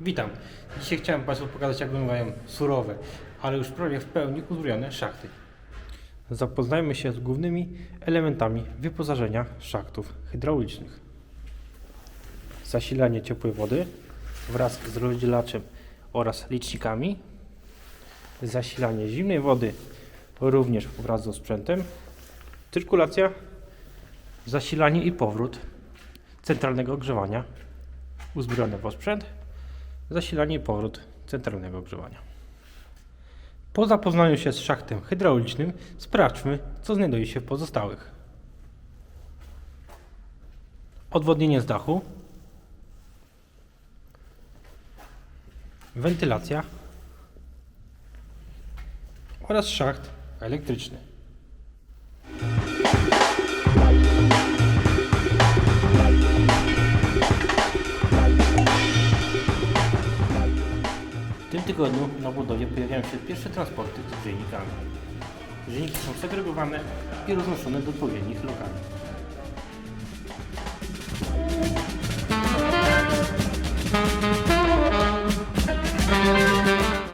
Witam. Dzisiaj chciałem Państwu pokazać, jak wyglądają surowe, ale już prawie w pełni uzbrojone szachty. Zapoznajmy się z głównymi elementami wyposażenia szachtów hydraulicznych. Zasilanie ciepłej wody wraz z rozdzielaczem oraz licznikami. Zasilanie zimnej wody również wraz z sprzętem. Cyrkulacja, zasilanie i powrót centralnego ogrzewania uzbrojone w osprzęt, zasilanie i powrót centralnego ogrzewania. Po zapoznaniu się z szachtem hydraulicznym sprawdźmy, co znajduje się w pozostałych. Odwodnienie z dachu, wentylacja oraz szacht elektryczny. W tym tygodniu na budowie pojawiają się pierwsze transporty z grzejnikami. Grzejniki są segregowane i roznoszone do odpowiednich lokali.